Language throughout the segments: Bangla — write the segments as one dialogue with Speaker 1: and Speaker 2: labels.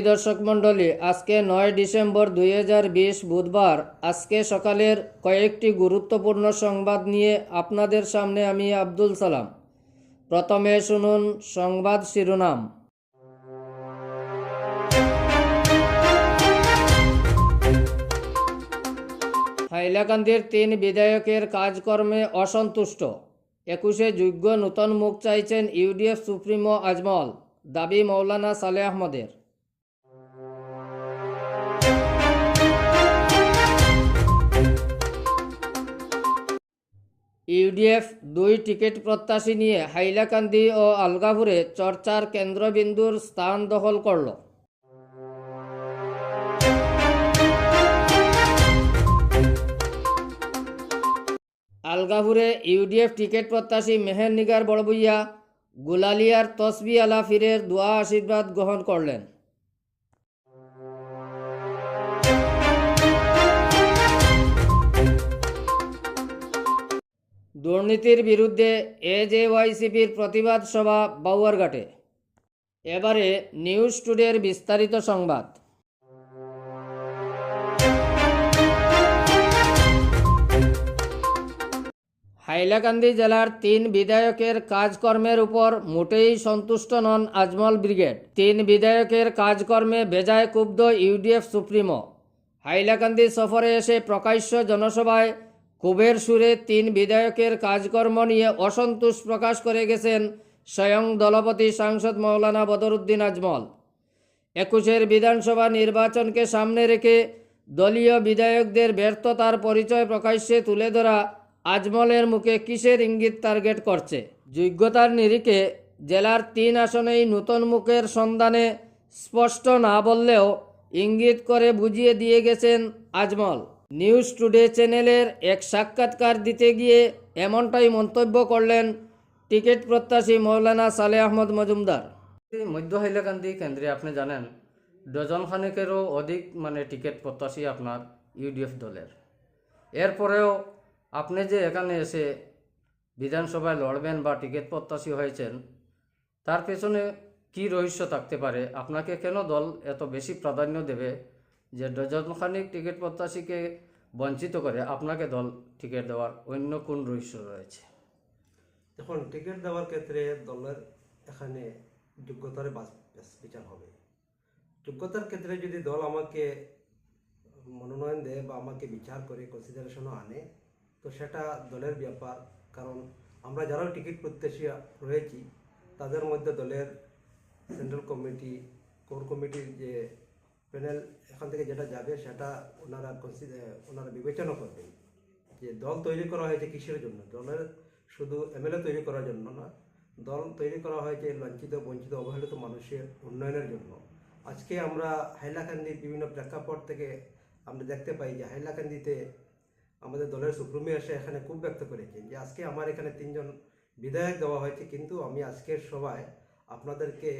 Speaker 1: সুধী দর্শক মণ্ডলী, আজকে নয় ডিসেম্বর দুই হাজার বিশ বুধবার। আজকে সকালের কয়েকটি গুরুত্বপূর্ণ সংবাদ নিয়ে আপনাদের সামনে আমি আব্দুল সালাম। প্রথমে শুনুন সংবাদ শিরোনাম। হাইলাকান্দির তিন বিধায়কের কাজকর্মে অসন্তুষ্ট। একুশে যোগ্য নূতন মুখ চাইছেন ইউডিএফ সুপ্রিমো আজমল, দাবি মৌলানা সালে আহমদের। ইউডিএফ দুই টিকিট প্রত্যাশী নিয়ে হাইলাকান্দি ও আলগাপুরে চর্চার কেন্দ্রবিন্দুর স্থান দখল করল। আলগাপুরে ইউডিএফ টিকিট প্রত্যাশী মেহের নিগার বড়বুইয়া, গুলালিয়ার তসবি আলা ফিরের দোয়া আশীর্বাদ গ্রহণ করলেন। দুর্নীতির বিরুদ্ধে এজেওয়াইসিপির প্রতিবাদ সভা বাউয়ারঘাটে। এবারে নিউজ টুডের বিস্তারিত সংবাদ। হাইলাকান্দি জেলার তিন বিধায়কের কাজকর্মের উপর মোটেই সন্তুষ্ট নন আজমল ব্রিগেড। তিন বিধায়কের কাজকর্মে বেজায় ক্ষুব্ধ ইউডিএফ সুপ্রিমো। হাইলাকান্দি সফরে এসে প্রকাশ্য জনসভায় কুবের সুরে তিন বিধায়কের কাজকর্ম নিয়ে অসন্তোষ প্রকাশ করে গেছেন স্বয়ং দলপতি সাংসদ মৌলানা বদরুদ্দিন আজমল। একুশের বিধানসভা নির্বাচনকে সামনে রেখে দলীয় বিধায়কদের ব্যর্থতার পরিচয় প্রকাশ্যে তুলে ধরা আজমলের মুখে কিসের ইঙ্গিত টার্গেট করছে? যোগ্যতার নিরিখে জেলার তিন আসনেই নূতন মুখের সন্ধানে স্পষ্ট না বললেও ইঙ্গিত করে বুঝিয়ে দিয়ে গেছেন আজমল। নিউজ টুডে চ্যানেলের এক সাক্ষাৎকার দিতে গিয়ে এমনটাই মন্তব্য করলেন টিকিট প্রত্যাশী মৌলানা সালে আহমদ মজুমদার। মধ্য হাইলাকান্দি কেন্দ্রে আপনি জানেন, ডজন খানেকেরও অধিক মানে টিকিট প্রত্যাশী আপনার ইউডিএফ দলের। এরপরেও আপনি যে এখানে এসে বিধানসভায় লড়বেন বা টিকিট প্রত্যাশী হয়েছেন, তার পেছনে কি রহস্য থাকতে পারে? আপনাকে কেন দল এত বেশি প্রাধান্য দেবে? যে ডজনখানিক টিকিট প্রত্যাশীকে বঞ্চিত করে আপনাকে দল টিকিট দেওয়ার অন্য কোন রহস্য রয়েছে?
Speaker 2: এখন টিকিট দেওয়ার ক্ষেত্রে দলের এখানে যোগ্যতার বিচার হবে। যোগ্যতার ক্ষেত্রে যদি দল আমাকে মনোনয়ন দেয় বা আমাকে বিচার করে কনসিডারেশনও আনে, তো সেটা দলের ব্যাপার। কারণ আমরা যারা টিকিট প্রত্যাশী রয়েছি, তাদের মধ্যে দলের সেন্ট্রাল কমিটি কোর কমিটির যে প্যানেল এখান থেকে যেটা যাবে, সেটা ওনারা ওনারা বিবেচনা করবেন যে দল তৈরি করা হয়েছে কিসের জন্য? দলের শুধু এমএলএ তৈরি করার জন্য না, দল তৈরি করা হয়েছে লাঞ্ছিত, বঞ্চিত, অবহেলিত মানুষের উন্নয়নের জন্য। আজকে আমরা হাইলাকান্দির বিভিন্ন প্রেক্ষাপট থেকে আমরা দেখতে পাই যে হাইলাকান্দিতে আমাদের দলের সুপ্রিমো এসে এখানে খুব ব্যক্ত করেছেন যে আজকে আমার এখানে তিনজন বিধায়ক দেওয়া হয়েছে, কিন্তু আমি আজকের সভায় আপনাদেরকে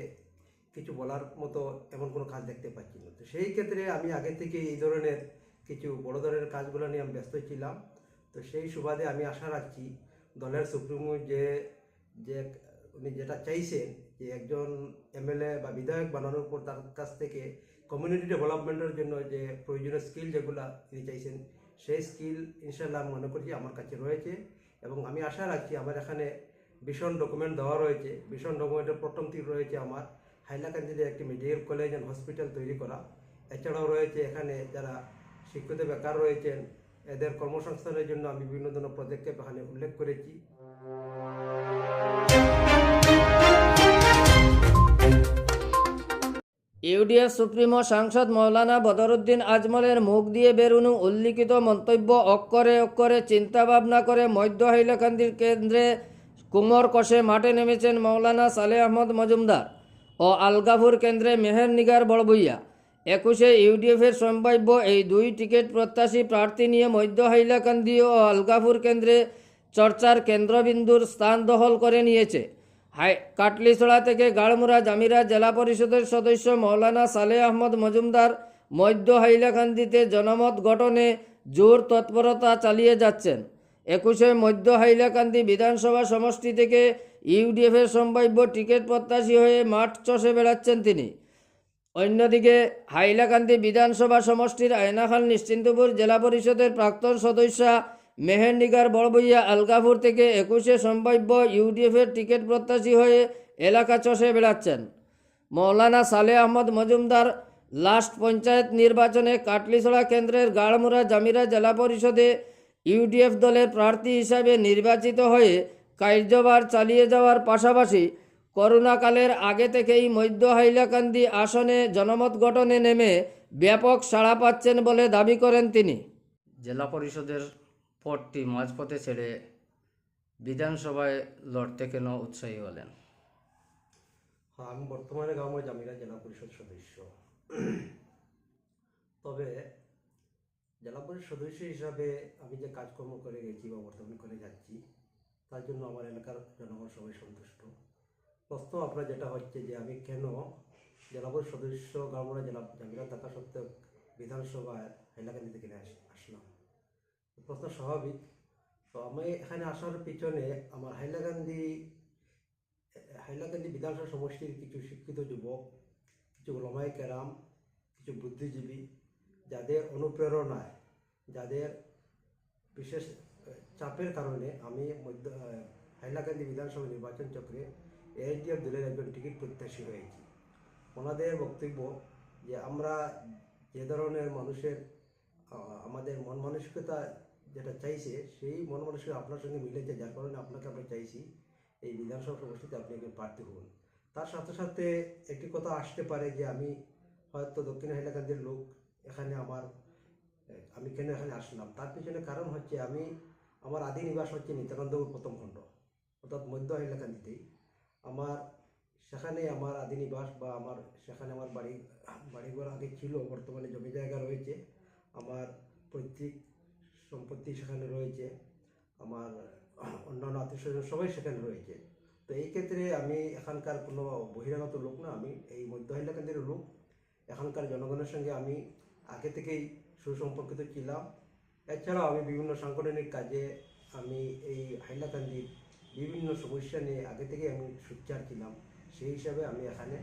Speaker 2: কিছু বলার মতো এমন কোনো কাজ দেখতে পাচ্ছি না। তো সেই ক্ষেত্রে আমি আগে থেকে এই ধরনের কিছু বড় ধরনের কাজগুলো নিয়ে আমি ব্যস্ত ছিলাম। তো সেই সুবাদে আমি আশা রাখছি দলের সুপ্রিমো যে যে উনি যেটা চাইছেন যে একজন এমএলএ বা বিধায়ক বানানোর পর তার কাছ থেকে কমিউনিটি ডেভেলপমেন্টের জন্য যে প্রয়োজনীয় স্কিল যেগুলা তিনি চাইছেন, সেই স্কিল ইনশাল্লাহ মনে করছি আমার কাছে রয়েছে এবং আমি আশা রাখছি আমার এখানে ভীষণ ডকুমেন্ট দেওয়া রয়েছে। ভীষণ ডকুমেন্টের প্রথমটি রয়েছে আমার। হাইলাকান্দিতে একটি মেডিকেল কলেজ অ্যান্ড হসপিটাল তৈরি করা। এছাড়াও রয়েছে এখানে যারা শিক্ষিত বেকার রয়েছেন, এদের কর্মসংস্থানের জন্য আমি বিভিন্ন ধরনের পদক্ষেপ এখানে উল্লেখ করেছি।
Speaker 1: ইউডিএফ সুপ্রিমো সাংসদ মৌলানা বদরুদ্দিন আজমলের মুখ দিয়ে বেরুনু উল্লিখিত মন্তব্য অক্ষরে অক্ষরে চিন্তা ভাবনা করে মধ্য হাইলাকান্দির কেন্দ্রে কুমোর কষে মাঠে নেমেছেন মৌলানা সালে আহমদ মজুমদার। ও আলগাপুর কেন্দ্রে মেহের নিগার বড়বইয়া একুশে ইউডিএফের সম্ভাব্য এই দুই টিকিট প্রত্যাশী প্রার্থী নিয়ে মধ্য হাইলাকান্দি ও আলগাপুর কেন্দ্রে চর্চার কেন্দ্রবিন্দুর স্থান দখল করে নিয়েছে। হাই, কাটলিছড়া থেকে গাড়মুড়া জামিরা জেলা পরিষদের সদস্য মৌলানা সালে আহমদ মজুমদার মধ্য হাইলাকান্দিতে জনমত গঠনে জোর তৎপরতা চালিয়ে যাচ্ছেন। একুশে মধ্য হাইলাকান্দি বিধানসভা সমষ্টি থেকে ইউডিএফের সম্ভাব্য টিকিট প্রত্যাশী হয়ে মাঠ চষে বেড়াচ্ছেন তিনি। অন্যদিকে, হাইলাকান্দি বিধানসভা সমষ্টির আয়নাখাল নিশ্চিন্তপুর জেলা পরিষদের প্রাক্তন সদস্য মেহেন্ডিগার বড়বইয়া আলগাপুর থেকে একুশে সম্ভাব্য ইউডিএফের টিকিট প্রত্যাশী হয়ে এলাকা চষে বেড়াচ্ছেন। মৌলানা সালে আহমদ মজুমদার লাস্ট পঞ্চায়েত নির্বাচনে কাটলিছড়া কেন্দ্রের গাড়মুড়া জামিরা জেলা পরিষদে ইউডিএফ দলের প্রার্থী হিসাবে নির্বাচিত হয়ে কার্যভার চালিয়ে যাওয়ার পাশাপাশি করোনাকালের আগে থেকেই মধ্য হাইলাকান্দি আসনে জনমত গঠনে নেমে ব্যাপক সাড়া পাচ্ছেন বলে দাবি করেন তিনি। জেলা পরিষদের পদটি মাঝপথে ছেড়ে বিধানসভায় লড়তে কেন উৎসাহী হলেন?
Speaker 2: হ্যাঁ আমি বর্তমানে গাঁও জামিরা জেলা পরিষদ সদস্য। তবে জেলা পরিষদ সদস্য হিসাবে আমি যে কাজকর্ম করে গেছি বা বর্তমানে করে যাচ্ছি তার জন্য আমার এলাকার জনগণ সবাই সন্তুষ্ট। প্রশ্ন আপনার যেটা হচ্ছে যে আমি কেন জেলা পরিষদ সদস্য গাঁওয়া জেলা জামিরা থাকা সত্ত্বেও বিধানসভায় হাইলাকান্দি থেকে আস- আসলাম? প্রশ্ন স্বাভাবিক। তো আমি এখানে আসার পিছনে আমার হাইলাকান্দি হাইলাকান্দি বিধানসভা সমষ্টির কিছু শিক্ষিত যুবক, কিছু ওলামাই কেরাম, কিছু বুদ্ধিজীবী, যাদের অনুপ্রেরণায়, যাদের বিশেষ চাপের কারণে আমি মধ্য হাইলাকান্দি বিধানসভা নির্বাচন চক্রে এএনডিএফ দলের একজন টিকিট প্রত্যাশী হয়েছি। ওনাদের বক্তব্য যে আমরা যে ধরনের মানুষের আমাদের মন মানসিকতা যেটা চাইছে, সেই মন মানসিকতা আপনার সঙ্গে মিলেছে, যার কারণে আপনাকে আমরা চাইছি এই বিধানসভা সমষ্টিতে আপনি একজন প্রার্থী হন। তার সাথে সাথে একটি কথা আসতে পারে যে আমি হয়তো দক্ষিণ হাইলাকান্দির লোক এখানে আমার আমি কেন এখানে আসলাম? তার পিছনে কারণ হচ্ছে আমি আমার আদি নিবাস হচ্ছে নিত্যানন্দপুর প্রথম খণ্ড। অর্থাৎ মধ্য হাইলাকান্দিতেই আমার সেখানে আমার আদি নিবাস বা আমার সেখানে আমার বাড়ি, বাড়িঘর আগে ছিল, বর্তমানে জমি জায়গা রয়েছে। আমার পৈতৃক সম্পত্তি সেখানে রয়েছে। আমার অন্যান্য আত্মীয় সবাই সেখানে রয়েছে। তো এই ক্ষেত্রে আমি এখানকার কোনো বহিরাগত লোক না, আমি এই মধ্য হাইলাকান্দির লোক। এখানকার জনগণের সঙ্গে আমি আগে থেকেই সুসম্পর্কিত ছিলাম। এছাড়াও আমি বিভিন্ন সাংগঠনিক কাজে আমি এই হাইলাকান্দির বিভিন্ন সমস্যা নিয়ে আগে থেকেই আমি সুচ্চার ছিলাম। সেই হিসাবে আমি এখানে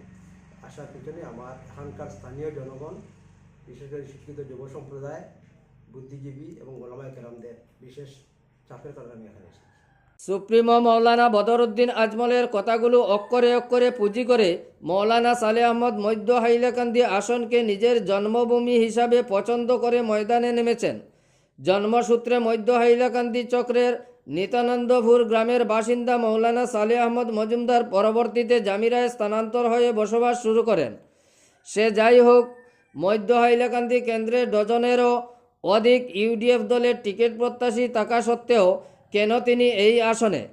Speaker 2: আসার পিছনে আমার এখানকার স্থানীয় জনগণ, বিশেষ করে শিক্ষিত যুব সম্প্রদায়, বুদ্ধিজীবী এবং গোলামায় কেরামদের বিশেষ চাপের কারণে আমি এখানে এসেছি।
Speaker 1: সুপ্রিমো মৌলানা বদরুদ্দিন আজমলের কথাগুলো অক্ষরে অক্ষরে পুঁজি করে মৌলানা সালে আহমদ মধ্য হাইলাকান্দি আসনকে নিজের জন্মভূমি হিসাবে পছন্দ করে ময়দানে নেমেছেন। জন্মসূত্রে মধ্য হাইলাকান্দি চক্রের নিতানন্দপুর গ্রামের বাসিন্দা মৌলানা সালে আহমদ মজুমদার পরবর্তীতে জামিরায় স্থানান্তর হয়ে বসবাস শুরু করেন। সে যাই হোক, মধ্য হাইলাকান্দি কেন্দ্রে ডজনেরও অধিক ইউডিএফ দলের টিকিট প্রত্যাশী থাকা সত্ত্বেও কেন তিনি এই আসনে?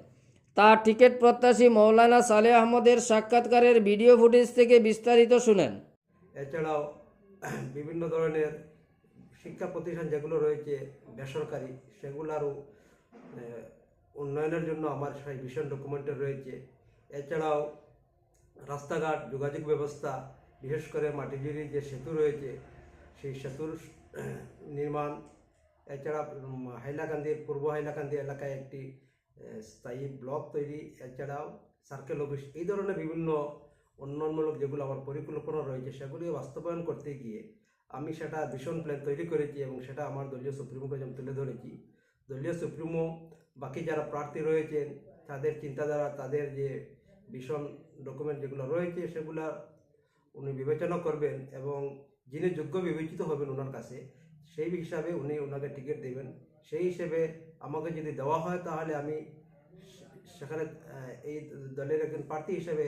Speaker 1: তার টিকিট প্রত্যাশী মৌলানা সালে আহমদের সাক্ষাৎকারের ভিডিও ফুটেজ থেকে বিস্তারিত শুনেন।
Speaker 2: এছাড়াও বিভিন্ন ধরনের শিক্ষা প্রতিষ্ঠান যেগুলো রয়েছে, বেসরকারি সেগুলারও উন্নয়নের জন্য আমার সেই ভীষণ ডকুমেন্টে রয়েছে। এছাড়াও রাস্তাঘাট, যোগাযোগ ব্যবস্থা, বিশেষ করে মাটিজুরি যে সেতু রয়েছে, সেই সেতুর নির্মাণ। এছাড়া হাইলাকান্দির, পূর্ব হাইলাকান্দি এলাকায় একটি স্থায়ী ব্লক তৈরি। এছাড়াও সার্কেল অফিস এই ধরনের বিভিন্ন উন্নয়নমূলক যেগুলো আমার পরিকল্পনা রয়েছে সেগুলি বাস্তবায়ন করতে গিয়ে আমি সেটা ভীষণ প্ল্যান তৈরি করেছি এবং সেটা আমার দলীয় সুপ্রিমোকে আমি তুলে ধরেছি। দলীয় সুপ্রিমো, বাকি যারা প্রার্থী রয়েছেন, তাদের চিন্তাধারা, তাদের যে ভীষণ ডকুমেন্ট যেগুলো রয়েছে, সেগুলা উনি বিবেচনা করবেন এবং যিনি যোগ্য বিবেচিত হবেন ওনার কাছে, সেই হিসাবে উনি ওনাকে টিকিট দেবেন। সেই হিসেবে আমাকে যদি দেওয়া হয়, তাহলে আমি সেখানে এই দলের একজন প্রার্থী হিসেবে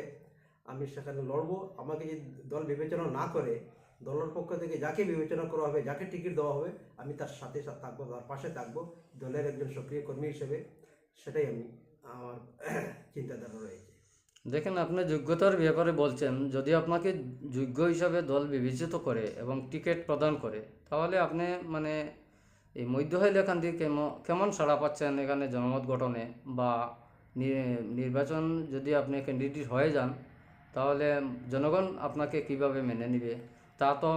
Speaker 2: আমি সেখানে লড়বো। আমাকে যদি দল বিবেচনা না করে দলের পক্ষ থেকে যাকে বিবেচনা করা হবে, যাকে টিকিট দেওয়া হবে, আমি তার সাথে থাকব, তার পাশে থাকব। দলের একজন সক্রিয় কর্মী হিসেবে সেটাই আমি আমার চিন্তাধারা রয়েছে।
Speaker 1: দেখেন, আপনি যোগ্যতার ব্যাপারে বলছেন, যদি আপনাকে যোগ্য হিসাবে দল বিবেচিত করে এবং টিকিট প্রদান করে, তাহলে আপনি মানে এই মধ্য হাইলাকান্দি কেমন কেমন সাড়া পাচ্ছেন এখানে জনমত গঠনে বা নির্বাচন যদি আপনি ক্যান্ডিডেট হয়ে যান, তাহলে জনগণ আপনাকে কীভাবে মেনে নেবে? তা তো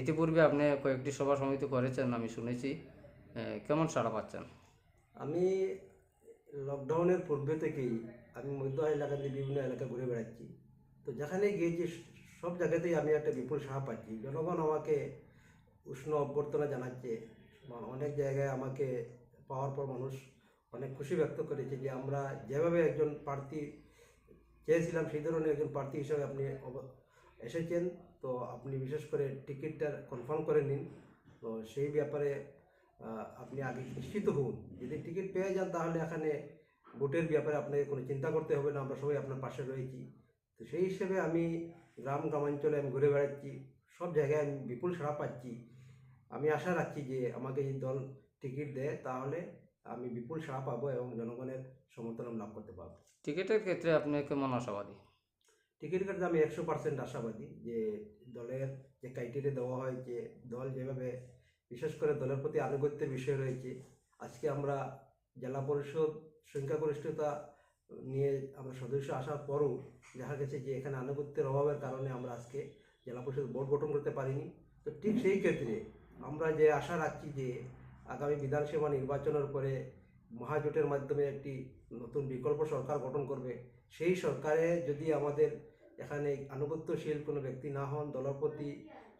Speaker 1: ইতিপূর্বে আপনি কয়েকটি সভা সমিতি করেছেন, আমি শুনেছি। কেমন সাড়া পাচ্ছেন?
Speaker 2: আমি লকডাউনের পূর্বে থেকেই আমি মধ্য এলাকাতে বিভিন্ন এলাকা ঘুরে বেড়াচ্ছি। তো যেখানে গিয়েছি, সব জায়গাতেই আমি একটা বিপুল সাহা পাচ্ছি। জনগণ আমাকে উষ্ণ অভ্যর্থনা জানাচ্ছে। অনেক জায়গায় আমাকে পাওয়ার পর মানুষ অনেক খুশি ব্যক্ত করেছে যে আমরা যেভাবে একজন প্রার্থী চেয়েছিলাম, সেই ধরনের একজন প্রার্থী হিসেবে আপনি এসেছেন, তো আপনি বিশেষ করে টিকিটটা কনফার্ম করে নিন। তো সেই ব্যাপারে আপনি আগে নিশ্চিত হন। যদি টিকিট পেয়ে যান তাহলে এখানে ভোটের ব্যাপারে আপনাকে কোনো চিন্তা করতে হবে না, আমরা সবাই আপনার পাশে রয়েছি। তো সেই হিসেবে আমি গ্রাম, গ্রামাঞ্চলে আমি ঘুরে বেড়াচ্ছি, সব জায়গায় আমি বিপুল সাড়া পাচ্ছি। আমি আশা রাখছি যে আমাকে এই দল টিকিট দেয় তাহলে আমি বিপুল সাড়া পাবো এবং জনগণের সমর্থন লাভ করতে পারব।
Speaker 1: টিকিটের ক্ষেত্রে আপনি কেমন আশাবাদী?
Speaker 2: টিকিট কাটতে আমি একশো পার্সেন্ট আশাবাদী যে দলের যে ক্রাইটেরিয়া দেওয়া হয়েছে দল যেভাবে বিশেষ করে দলের প্রতি আনুগত্যের বিষয় রয়েছে, আজকে আমরা জেলা পরিষদ সংখ্যাগরিষ্ঠতা নিয়ে আমরা সদস্য আসার পরও দেখা গেছে যে এখানে আনুগত্যের অভাবের কারণে আমরা আজকে জেলা পরিষদ বোর্ড গঠন করতে পারিনি। তো ঠিক সেই ক্ষেত্রে আমরা যে আশা রাখছি যে আগামী বিধানসভা নির্বাচনের পরে মহাজোটের মাধ্যমে একটি নতুন বিকল্প সরকার গঠন করবে, সেই সরকারে যদি আমাদের এখানে আনুগত্যশীল কোনো ব্যক্তি না হন, দলের প্রতি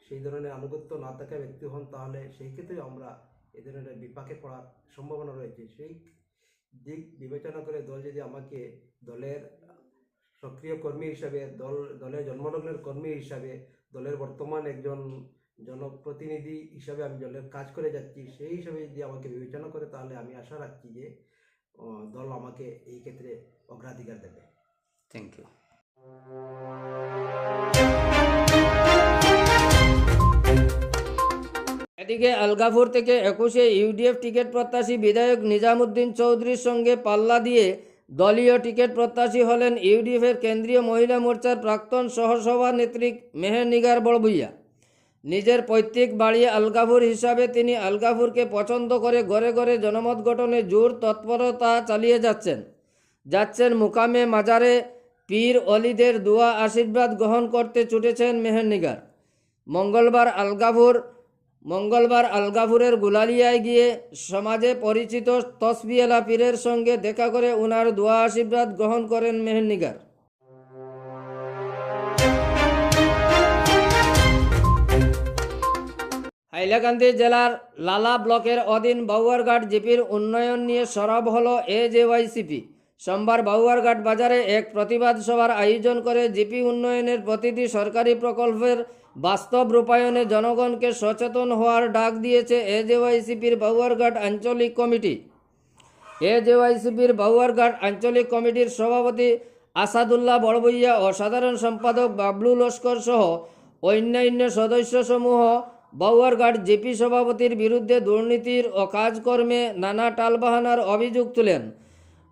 Speaker 2: সেই ধরনের আনুগত্য না থাকা ব্যক্তি হন, তাহলে সেই ক্ষেত্রে আমরা এ ধরনের বিপাকে পড়ার সম্ভাবনা রয়েছে। সেই দিক বিবেচনা করে দল যদি আমাকে দলের সক্রিয় কর্মী হিসাবে, দল দলের জন্মলগ্নের কর্মী হিসাবে, দলের বর্তমান একজন জনপ্রতিনিধি হিসাবে আমি দলের কাজ করে যাচ্ছি, সেই হিসাবে যদি আমাকে বিবেচনা করে, তাহলে আমি আশা রাখছি যে দল আমাকে এই ক্ষেত্রে অগ্রাধিকার দেবে।
Speaker 1: থ্যাংক ইউ এদিকে আলগাপুর থেকে একুশে ইউডিএফ টিকিট প্রত্যাশী বিধায়ক নিজামুদ্দিন চৌধুরীর সঙ্গে পাল্লা দিয়ে দলীয় টিকিট প্রত্যাশী হলেন ইউডিএফের কেন্দ্রীয় মহিলা মোর্চার প্রাক্তন সহসভানেত্রী মেহের নিগার বড়বুইয়া নিজের পৈতৃক বাড়ি আলগাপুর হিসাবে তিনি আলগাপুরকে পছন্দ করে ঘরে ঘরে জনমত গঠনে জোর তৎপরতা চালিয়ে যাচ্ছেন। যাচ্ছেন মুকামে মাজারে পীর অলিদের দোয়া আশীর্বাদ গ্রহণ করতে ছুটেছেন মেহেরনিগার। মঙ্গলবার আলগাভুর মঙ্গলবার আলগাভুরের গুলালিয়ায় গিয়ে সমাজে পরিচিত তসবিয়েলা পীরের সঙ্গে দেখা করে উনার দোয়া আশীর্বাদ গ্রহণ করেন মেহেরনিগার। হাইলাকান্দি জেলার লালা ব্লকের অধীন বাউয়ারঘাট জিপির উন্নয়ন নিয়ে সরব হল এজেওয়াইসিপি সোমবার বাউয়ারঘাট বাজারে এক প্রতিবাদ সভার আয়োজন করে জিপি উন্নয়নের প্রতিটি সরকারি প্রকল্পের বাস্তব রূপায়ণে জনগণকে সচেতন হওয়ার ডাক দিয়েছে এজেওয়াইসিপির বাউয়ারঘাট আঞ্চলিক কমিটি। এজেওয়াইসিপির বাউয়ারঘাট আঞ্চলিক কমিটির সভাপতি আসাদুল্লাহ বড়বইয়া ও সাধারণ সম্পাদক বাবলু লস্কর সহ অন্যান্য সদস্যসমূহ বাউয়ারঘাট জেপি সভাপতির বিরুদ্ধে দুর্নীতির ও কাজকর্মে নানা টালবাহানার অভিযোগ তুলেন।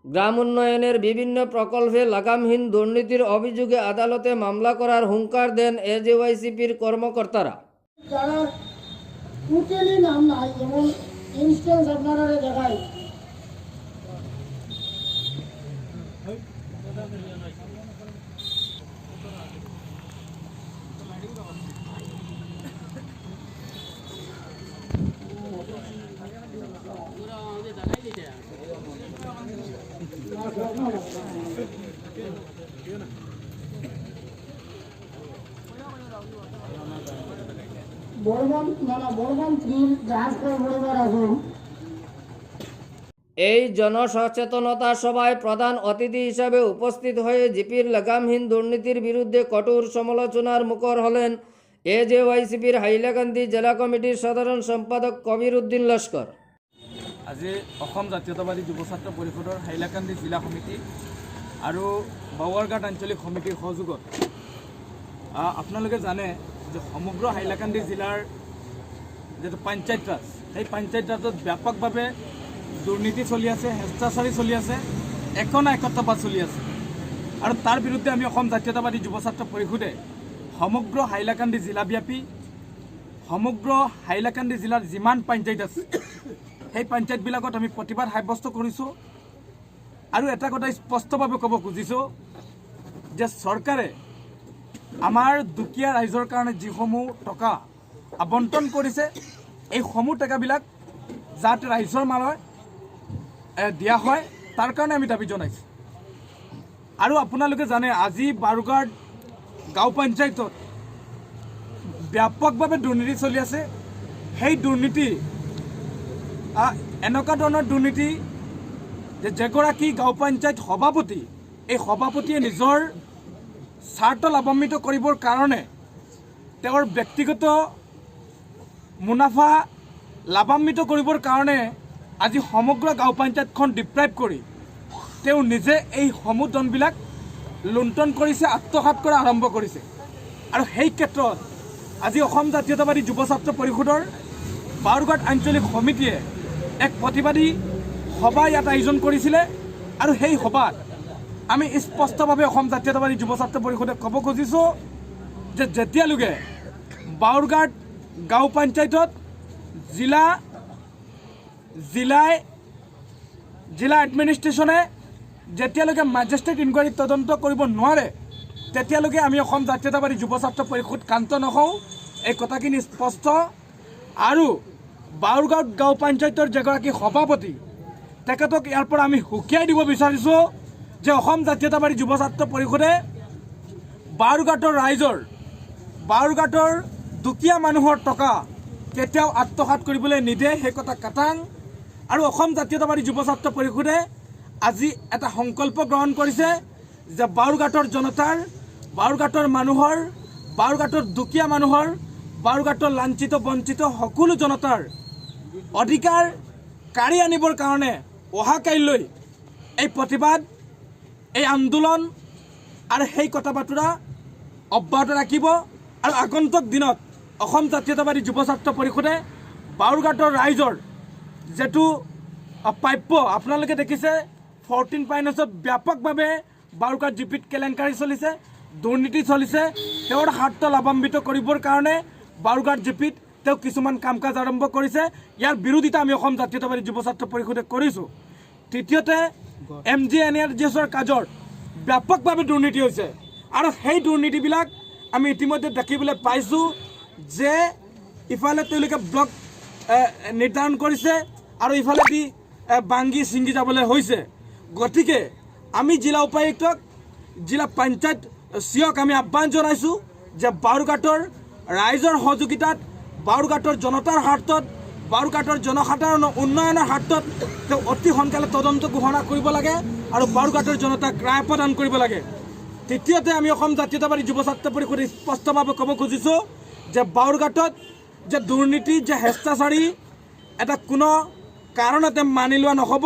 Speaker 1: গ্রাম উন্নয়নের বিভিন্ন প্রকল্পে লাগামহীন দুর্নীতির অভিযোগে আদালতে মামলা করার হুঙ্কার দেন এজেওয়াইসিপির কর্মকর্তারা।
Speaker 3: দেখায়
Speaker 1: এই জনসচেতনতা সভায় প্রধান অতিথি হিসাবে উপস্থিত হয়ে জিপির লাগামহীন দুর্নীতির বিরুদ্ধে কঠোর সমালোচনার মুখর হলেন এজেওয়াইসিপির হাইলাকান্দি জেলা কমিটির সাধারণ সম্পাদক কবির উদ্দিন লস্কর।
Speaker 4: আজি অসম জাতীয়তাবাদী যুৱ ছাত্ৰ পৰিষদৰ হাইলাকান্দি জিলা সমিতি আৰু বাৱাৰঘাট আঞ্চলিক সমিতিৰ সহযোগত আপোনালোকে জানে যে সমগ্ৰ হাইলাকান্দি জিলাৰ যিটো পঞ্চায়ত ৰাজ, সেই পঞ্চায়ত ৰাজত ব্যাপকভাৱে দুৰ্নীতি চলি আছে হেষ্টাচাৰী চলি আছে একনা একত্ৰবাদ চলি আছে। আৰু তাৰ বিৰুদ্ধে আমি অসম জাতীয়তাবাদী যুৱ ছাত্ৰ পৰিষদে সমগ্ৰ হাইলাকান্দি জিলাব্যাপী সমগ্ৰ হাইলাকান্দি জিলাৰ যিমান পঞ্চায়ত আছে, সেই পঞ্চায়তবিলাকত আমি প্ৰতিবাদ সাব্যস্ত কৰিছোঁ। আৰু এটা কথা স্পষ্টভাৱে ক'ব খুজিছোঁ, যে চৰকাৰে আমাৰ দুখীয়া ৰাইজৰ কাৰণে যিসমূহ টকা আবণ্টন কৰিছে। এই সমূহ টকাবিলাক যাতে ৰাইজৰ মাজত দিয়া হয়, তাৰ কাৰণে আমি দাবি জনাইছোঁ। আৰু আপোনালোকে জানে, আজি বাৰুগাঁৱত গাঁও পঞ্চায়তত ব্যাপকভাৱে দুৰ্নীতি চলি আছে। সেই দুৰ্নীতি এনেকুৱা ধৰণৰ দুৰ্নীতি যে যেগৰাকী গাঁও পঞ্চায়ত সভাপতি, এই সভাপতিয়ে নিজৰ স্বাৰ্থ লাভান্বিত কৰিবৰ কাৰণে তেওঁৰ ব্যক্তিগত মুনাফা লাভান্বিত কৰিবৰ কাৰণে আজি সমগ্ৰ গাঁও পঞ্চায়তখন ডিপ্ৰাইভ কৰি তেওঁ নিজে এই সমূহ ধনবিলাক লুণ্ঠন কৰিছে আত্মসাত কৰা আৰম্ভ কৰিছে। আৰু সেই ক্ষেত্ৰত আজি অসম জাতীয়তাবাদী যুৱ ছাত্ৰ পৰিষদৰ বাৰুঘাট আঞ্চলিক সমিতিয়ে এক প্ৰতিবাদী সভা ইয়াত আয়োজন কৰিছিলে আৰু সেই সভাত আমি স্পষ্টভাৱে অসম জাতীয়তাবাদী যুৱ ছাত্ৰ পৰিষদে ক'ব খুজিছোঁ যে যেতিয়ালৈকে বাউৰঘাট গাঁও পঞ্চায়তত, জিলা, জিলাই, জিলা এডমিনিষ্ট্ৰেশ্যনে যেতিয়ালৈকে মেজেষ্টেট ইনকুৱাৰী তদন্ত কৰিব নোৱাৰে, তেতিয়ালৈকে আমি অসম জাতীয়তাবাদী যুৱ ছাত্ৰ পৰিষদ কান্ত নহওঁ। এই কথাখিনি স্পষ্ট। আৰু বাউৰগাঁও গাঁও পঞ্চায়তৰ যেগৰাকী সভাপতি, তেখেতক ইয়াৰ পৰা আমি সুকীয়াই দিব বিচাৰিছোঁ যে অসম জাতীয়তাবাদী যুৱ ছাত্ৰ পৰিষদে বাৰুঘাটৰ ৰাইজৰ বাৰুঘাটৰ দুখীয়া মানুহৰ টকা কেতিয়াও আত্মসাত কৰিবলৈ নিদিয়ে সেই কথা কাটাং। আৰু অসম জাতীয়তাবাদী যুৱ ছাত্ৰ পৰিষদে আজি এটা সংকল্প গ্ৰহণ কৰিছে যে বাৰুঘাটৰ জনতাৰ, বাৰুঘাটৰ মানুহৰ, বাৰুঘাটৰ দুখীয়া মানুহৰ, বাৰুঘাটৰ লাঞ্ছিত, বঞ্চিত সকলো জনতাৰ অধিকাৰ কাঢ়ি আনিবৰ কাৰণে অহা কাইলৈ এই প্ৰতিবাদ, এই আন্দোলন আৰু সেই কথা বাতৰা অব্যাহত ৰাখিব। আৰু আগন্তুক দিনত অসম জাতীয়তাবাদী যুৱ ছাত্ৰ পৰিষদে বাৰুঘাটৰ ৰাইজৰ যিটো প্ৰাপ্য, আপোনালোকে দেখিছে ফৰ্টিন ফাইনেন্সত ব্যাপকভাৱে বাৰুঘাট জি পিত কেলেংকাৰী চলিছে, দুৰ্নীতি চলিছে, তেওঁৰ স্বাৰ্থ লাভান্বিত কৰিবৰ কাৰণে বাৰুঘাট জি পিত তেওঁ কিছুমান কাম কাজ আৰম্ভ কৰিছে। ইয়াৰ বিৰোধিতা আমি অসম জাতীয়তাবাদী যুৱ ছাত্ৰ পৰিষদে কৰিছোঁ। তৃতীয়তে এম জি এন আৰ জি এছৰ কাজত ব্যাপকভাৱে দুৰ্নীতি হৈছে। আৰু সেই দুৰ্নীতিবিলাক আমি ইতিমধ্যে দেখিবলৈ পাইছোঁ। যে ইফালে তেওঁলোকে ব্লক নিৰ্ধাৰণ কৰিছে আৰু ইফালেদি বাংগি ছিঙি যাবলৈ হৈছে। গতিকে আমি জিলা উপায়ুক্তক, জিলা পঞ্চায়ত চিওক আমি আহ্বান জনাইছোঁ যে বাৰুঘাটৰ ৰাইজৰ সহযোগিতাত বাৰুঘাটৰ জনতাৰ স্বাৰ্থত বাৰুঘাটৰ জনসাধাৰণৰ উন্নয়নৰ স্বাৰ্থত তেওঁ অতি সোনকালে তদন্ত ঘোষণা কৰিব লাগে আৰু বাৰুঘাটৰ জনতাক ৰায় প্ৰদান কৰিব লাগে। তৃতীয়তে আমি অসম জাতীয়তাবাদী যুৱ ছাত্ৰ পৰিষদে স্পষ্টভাৱে ক'ব খুজিছোঁ যে বাউৰঘাটত যে দুৰ্নীতি, যে হেষ্টাচাৰী এটা কোনো কাৰণতে মানি লোৱা নহ'ব।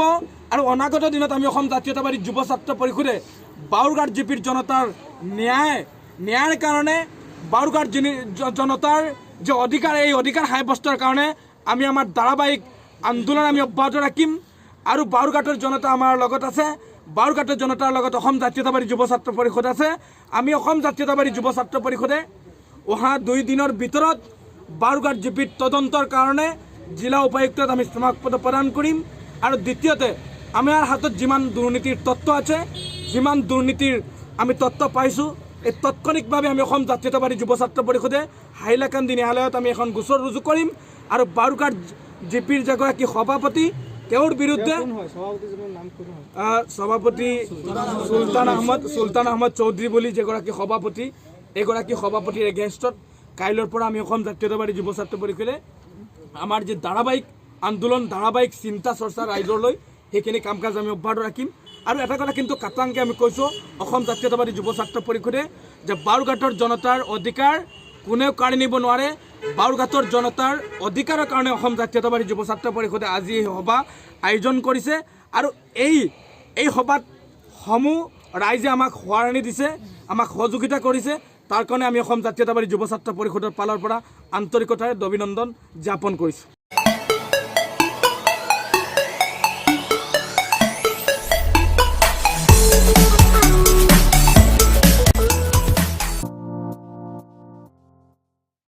Speaker 4: আৰু অনাগত দিনত আমি অসম জাতীয়তাবাদী যুৱ ছাত্ৰ পৰিষদে বাউৰঘাট জি পিৰ জনতাৰ ন্যায়, ন্যায়ৰ কাৰণে বাউৰঘাট জনি- জনতাৰ যে অধিকাৰ, এই অধিকাৰ সাব্যস্তৰ কাৰণে আমি আমাৰ ধাৰাবাহিক আন্দোলন আমি অব্যাহত ৰাখিম। আৰু বাৰুঘাটৰ জনতা আমাৰ লগত আছে। বাৰুঘাটৰ জনতাৰ লগত অসম জাতীয়তাবাদী যুৱ ছাত্ৰ পৰিষদ আছে। আমি অসম জাতীয়তাবাদী যুৱ ছাত্ৰ পৰিষদে অহা দুই দিনৰ ভিতৰত বাৰুঘাট জি পিত তদন্তৰ কাৰণে জিলা উপায়ুক্তত আমি স্মাৰকপত্ৰ প্ৰদান কৰিম। আৰু দ্বিতীয়তে আমাৰ হাতত যিমান দুৰ্নীতিৰ তত্ত্ব আছে যিমান দুৰ্নীতিৰ আমি তত্ত্ব পাইছোঁ এই তাৎক্ষণিকভাৱে আমি অসম জাতীয়তাবাদী যুৱ ছাত্ৰ পৰিষদে হাইলাকান্দি ন্যায়ালয়ত আমি এখন গোচৰ ৰুজু কৰিম। আৰু বাৰুঘাট জি পিৰ যেগৰাকী সভাপতি তেওঁৰ বিৰুদ্ধে সভাপতি চুলতান আহমদ চুলতান আহমদ চৌধুৰী বুলি যিগৰাকী সভাপতি এইগৰাকী সভাপতিৰ এগেইনষ্টত কাইলৈৰ পৰা আমি অসম জাতীয়তাবাদী যুৱ ছাত্ৰ পৰিষদে আমাৰ যি ধাৰাবাহিক আন্দোলন, ধাৰাবাহিক চিন্তা চৰ্চা ৰাইজলৈ সেইখিনি কাম কাজ আমি অব্যাহত ৰাখিম। আৰু এটা কথা কিন্তু কাটাংকে আমি কৈছোঁ, অসম জাতীয়তাবাদী যুৱ ছাত্ৰ পৰিষদে যে বাৰুঘাটৰ জনতাৰ অধিকাৰ কোনেও কাঢ়ি নিব নোৱাৰে। বাৰুঘাটৰ জনতাৰ অধিকাৰৰ কাৰণে অসম জাতীয়তাবাদী যুৱ ছাত্ৰ পৰিষদে আজি এই সভা আয়োজন কৰিছে। আৰু এই এই সভাত সমূহ ৰাইজে আমাক সোঁৱৰণি দিছে, আমাক সহযোগিতা কৰিছে। তাৰ কাৰণে আমি অসম জাতীয়তাবাদী যুৱ ছাত্ৰ পৰিষদৰ ফালৰ পৰা আন্তৰিকতাৰে অভিনন্দন জ্ঞাপন কৰিছোঁ।